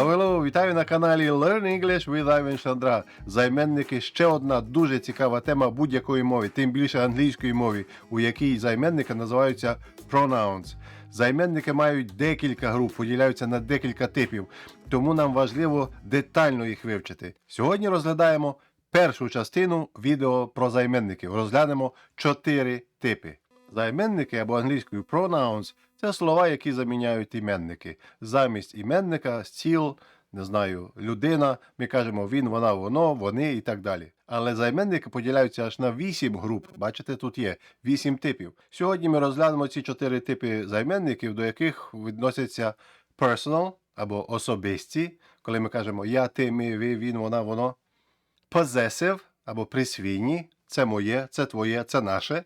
Hello, вітаю на каналі Learn English with Ivan Шандра. Займенники ще одна дуже цікава тема будь-якої мови, тим більше англійської мови, у якій займенники називаються pronouns. Займенники мають декілька груп, поділяються на декілька типів, тому нам важливо детально їх вивчити. Сьогодні розглядаємо першу частину відео про займенників. Розглянемо чотири типи. Займенники або англійською pronouns – це слова, які заміняють іменники. Замість іменника стіл, не знаю, людина, ми кажемо він, вона, воно, вони і так далі. Але займенники поділяються аж на вісім груп. Бачите, тут є вісім типів. Сьогодні ми розглянемо ці чотири типи займенників, до яких відносяться personal або особисті, коли ми кажемо я, ти, ми, ви, він, вона, воно. Possessive або присвійні, це моє, це твоє, це наше.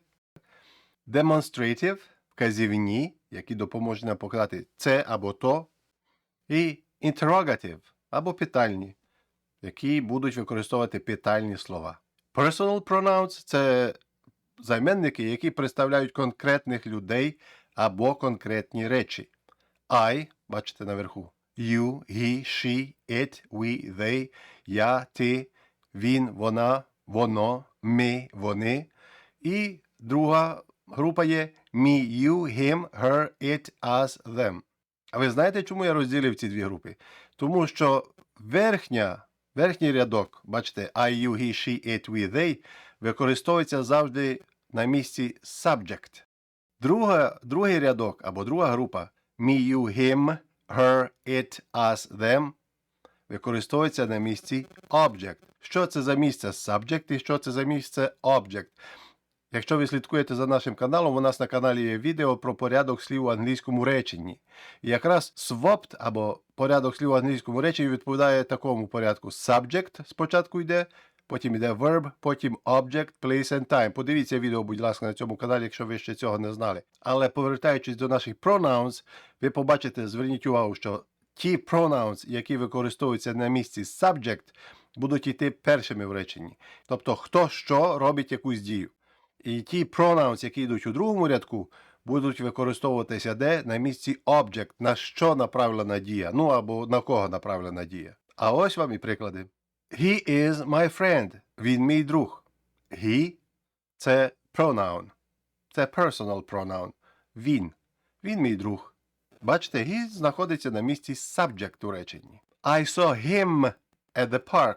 Demonstrative вказівні, які допоможуть нам показати це або то. І interrogative або питальні, які будуть використовувати питальні слова. Personal pronouns це займенники, які представляють конкретних людей або конкретні речі. I, бачите наверху. You, he, she, it, we, they, я, ти, він, вона, воно, ми, вони. І друга група є me, you, him, her, it, us, them. А ви знаєте, чому я розділив ці дві групи? Тому що верхня, верхній рядок, бачите, I, you, he, she, it, we, they, використовується завжди на місці subject. Друга, другий рядок або друга група me, you, him, her, it, us, them використовується на місці object. Що це за місце subject і що це за місце object? Якщо ви слідкуєте за нашим каналом, у нас на каналі є відео про порядок слів у англійському реченні. І якраз swapped або порядок слів у англійському реченні відповідає такому порядку. Subject спочатку йде, потім йде verb, потім object, place and time. Подивіться відео, будь ласка, на цьому каналі, якщо ви ще цього не знали. Але повертаючись до наших pronouns, ви побачите, зверніть увагу, що ті pronouns, які використовуються на місці subject, будуть йти першими в реченні. Тобто, хто що робить якусь дію. І ті pronouns, які йдуть у другому рядку, будуть використовуватися де на місці object, на що направлена дія, ну або на кого направлена дія. А ось вам і приклади. He is my friend. Він мій друг. He – це pronoun. Це personal pronoun. Він. Він мій друг. Бачите, he знаходиться на місці subject у реченні. I saw him at the park.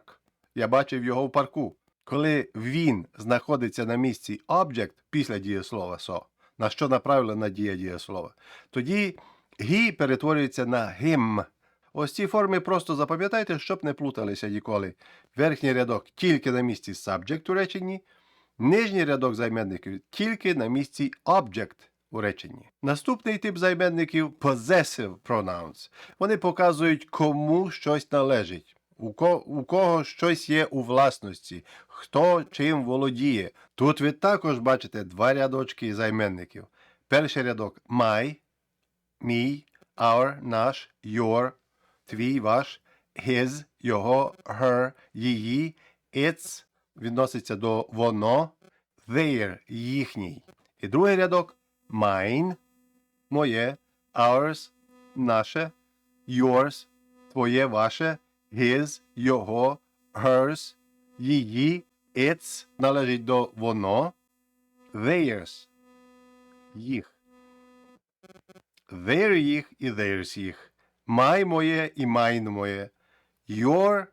Я бачив його в парку. Коли він знаходиться на місці object після дієслова so, на що направлена дія дієслова, тоді he перетворюється на him. Ось ці форми просто запам'ятайте, щоб не плуталися ніколи. Верхній рядок тільки на місці subject у реченні, нижній рядок займенників тільки на місці object у реченні. Наступний тип займенників possessive pronouns. Вони показують, кому щось належить. У, ко, у кого щось є у власності, хто чим володіє. Тут ви також бачите два рядочки займенників. Перший рядок my, мій, our, наш, your, твій, ваш, his, його, her, її, its відноситься до воно, their, їхній. І другий рядок mine, моє, ours, наше, yours, твоє, ваше, his, його, hers, її, its належить до воно, theirs, їх. Their їх і theirs їх. My моє і mine моє. Your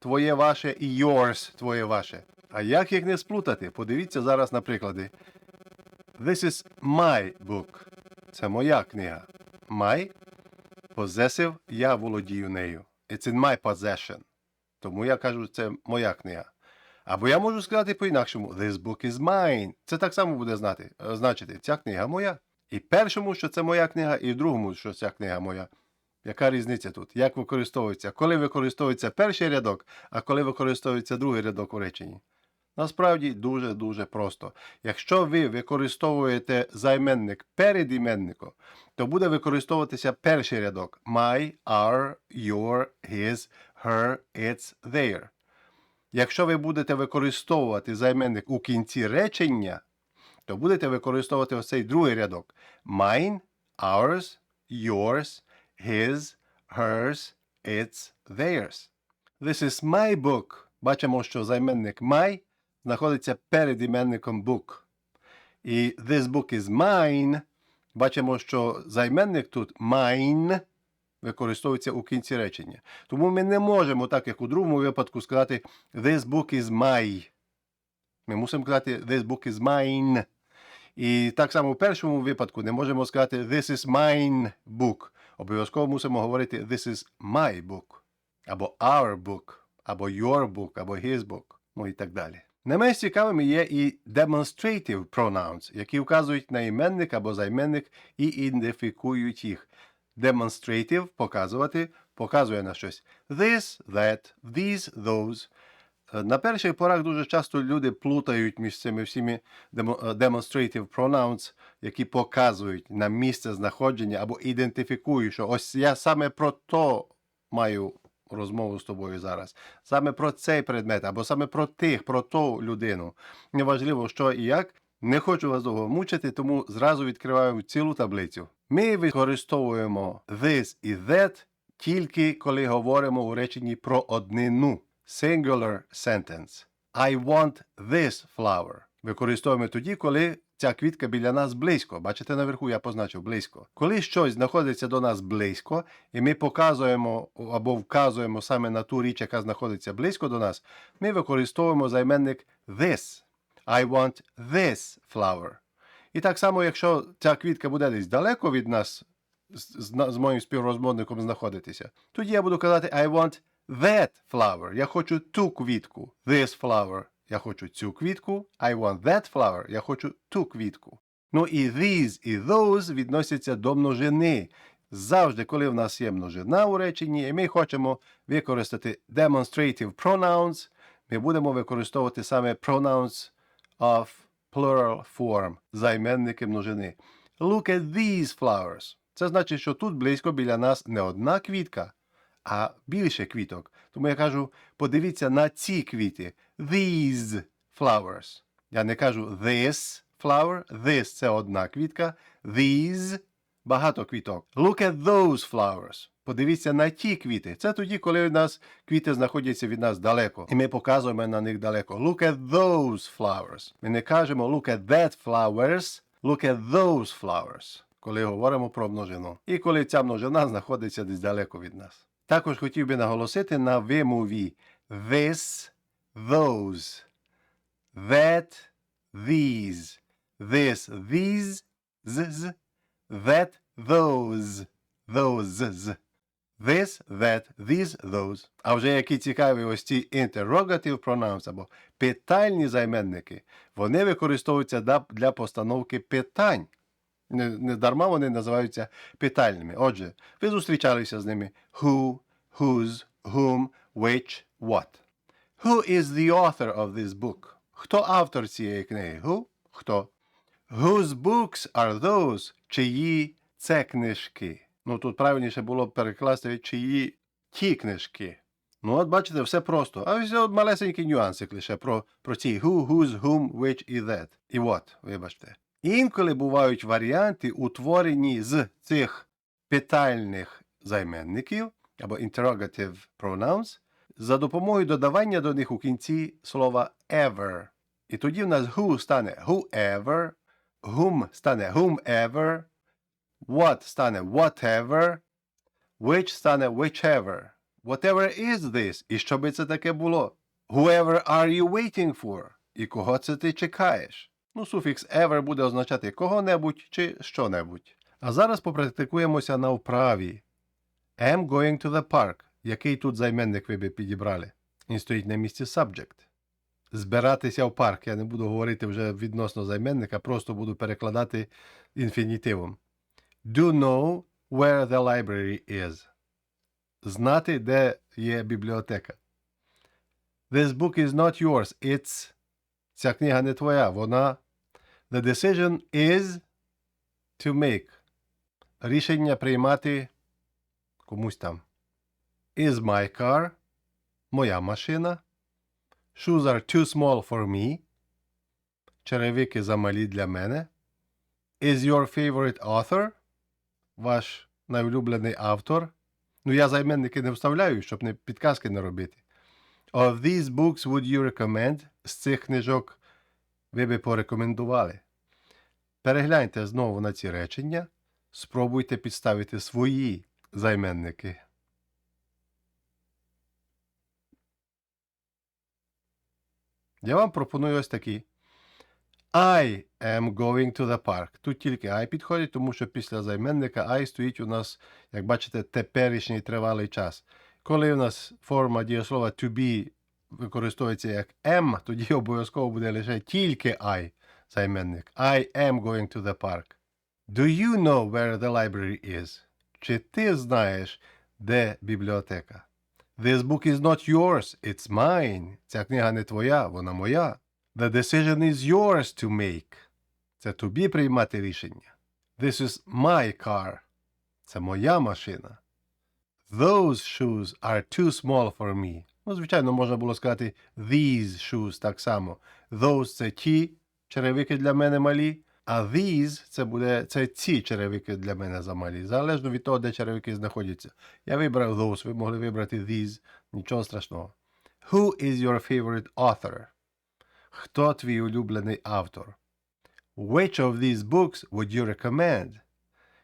твоє ваше і yours твоє ваше. А як їх не сплутати? Подивіться зараз на приклади. This is my book. Це моя книга. My possessive, я володію нею. It's in my possession. Тому я кажу, це моя книга. Або я можу сказати по-інакшому: This book is mine. Це так само буде знати, е, значити, ця книга моя. І першому, що це моя книга, і другому, що ця книга моя. Яка різниця тут? Як використовується? Коли використовується перший рядок, а коли використовується другий рядок у реченні? Насправді дуже-дуже просто. Якщо ви використовуєте займенник перед іменником, то буде використовуватися перший рядок my, our, your, his, her, its, their. Якщо ви будете використовувати займенник у кінці речення, то будете використовувати ось цей другий рядок mine, ours, yours, his, hers, it's theirs. This is my book. Бачимо, що займенник my знаходиться перед іменником book. І this book is mine. Бачимо, що займенник тут mine використовується у кінці речення. Тому ми не можемо, так як у другому випадку, сказати This book is my. Ми мусимо казати This book is mine. І так само в першому випадку не можемо сказати This is mine book. Обов'язково мусимо говорити This is my book. Або our book, або your book, або his book. Ну і так далі. Не менш цікавими є і demonstrative pronouns, які вказують на іменник або займенник і ідентифікують їх. Demonstrative – показувати, показує на щось. This, that, these, those. Е, На перших порах дуже часто люди плутають між цими всіми демо- е, demonstrative pronouns, які показують на місце знаходження або ідентифікують, що ось я саме про то маю розмову з тобою зараз. Саме про цей предмет, або саме про тих, про ту людину. Неважливо, що і як. Не хочу вас довго мучити, тому зразу відкриваємо цілу таблицю. Ми використовуємо this і that тільки коли говоримо у реченні про однину. Singular sentence. I want this flower. Використовуємо тоді, коли ця квітка біля нас близько. Бачите, наверху я позначив близько. Коли щось знаходиться до нас близько, і ми показуємо або вказуємо саме на ту річ, яка знаходиться близько до нас, ми використовуємо займенник this. I want this flower. І так само, якщо ця квітка буде десь далеко від нас, з, з, моїм співрозмовником знаходитися, тоді я буду казати I want that flower. Я хочу ту квітку. This flower. Я хочу цю квітку. I want that flower. Я хочу ту квітку. Ну і these і those відносяться до множини. Завжди, коли в нас є множина у реченні, і ми хочемо використати demonstrative pronouns, ми будемо використовувати саме pronouns of plural form, займенники множини. Look at these flowers. Це значить, що тут близько біля нас не одна квітка, а більше квіток. Тому я кажу, подивіться на ці квіти. These flowers. Я не кажу this flower. This це одна квітка. These багато квіток. Look at those flowers. Подивіться на ті квіти. Це тоді, коли у нас квіти знаходяться від нас далеко. І ми показуємо на них далеко. Look at those flowers. Ми не кажемо look at that flowers. Look at those flowers. Коли говоримо про множину. І коли ця множина знаходиться десь далеко від нас. Також хотів би наголосити на вимові this, those, that, these, this, these, z, that, those, those. This, that, these, those. А вже які цікаві ось ці interrogative pronouns або питальні займенники, вони використовуються для постановки питань. Не, не дарма вони називаються питальними. Отже, ви зустрічалися з ними who, whose, whom, which, what. Who is the author of this book? Хто автор цієї книги? Who? Хто? Whose books are those? Чиї це книжки? Ну тут правильніше було б перекласти чиї ті книжки. Ну, от бачите, все просто. А ось малесенький нюансик лише про, про ці who, whose, whom, which і that. І what, вибачте. Інколи бувають варіанти, утворені з цих питальних займенників або interrogative pronouns за допомогою додавання до них у кінці слова ever. І тоді в нас who стане whoever, whom стане whomever, what стане whatever, which стане whichever. Whatever is this? І що би це таке було? Whoever are you waiting for? І кого це ти чекаєш? Ну, суфікс ever буде означати кого-небудь чи що-небудь. А зараз попрактикуємося на вправі. Am going to the park. Який тут займенник ви би підібрали? Він стоїть на місці subject. Збиратися в парк. Я не буду говорити вже відносно займенника, просто буду перекладати інфінітивом. Do know where the library is. Знати, де є бібліотека. This book is not yours. It's. Ця книга не твоя. Вона. The decision is to make. Рішення приймати комусь там. Is my car. Моя машина. Shoes are too small for me. Черевики замалі для мене. Is your favorite author? Ваш найулюблений автор. Ну, я займенники не вставляю, щоб не підказки не робити. Of these books would you recommend? З цих книжок ви би порекомендували. Перегляньте знову на ці речення. Спробуйте підставити свої займенники. Я вам пропоную ось такі. I am going to the park. Тут тільки I підходить, тому що після займенника I стоїть у нас, як бачите, теперішній тривалий час. Коли у нас форма дієслова to be використовується як am, тоді обов'язково буде лише тільки I займенник. I am going to the park. Do you know where the library is? Чи ти знаєш, де бібліотека? This book is not yours, it's mine. Ця книга не твоя, вона моя. The decision is yours to make. Це тобі приймати рішення. This is my car. Це моя машина. Those shoes are too small for me. Ну, звичайно, можна було сказати these shoes так само. Those це ті черевики для мене малі, а these це буде це ці черевики для мене замалі. Залежно від того, де черевики знаходяться. Я вибрав those, ви могли вибрати these, нічого страшного. Who is your favorite author? Хто твій улюблений автор? Which of these books would you recommend?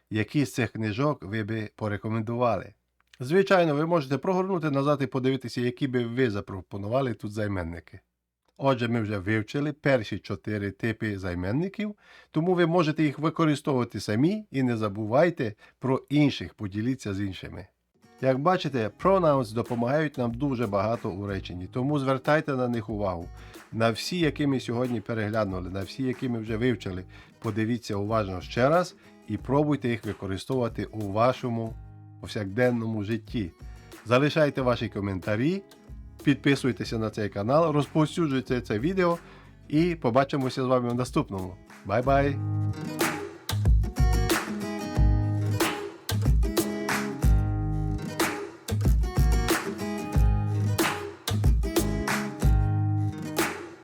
Які з цих книжок ви би порекомендували? Звичайно, ви можете прогорнути назад і подивитися, які би ви запропонували тут займенники. Отже, ми вже вивчили перші чотири типи займенників, тому ви можете їх використовувати самі і не забувайте про інших, поділіться з іншими. Як бачите, pronouns допомагають нам дуже багато у реченні, тому звертайте на них увагу. На всі, які ми сьогодні переглянули, на всі, які ми вже вивчили, подивіться уважно ще раз і пробуйте їх використовувати у вашому повсякденному житті. Залишайте ваші коментарі, підписуйтеся на цей канал, розповсюджуйте це відео і побачимося з вами в наступному. Бай-бай!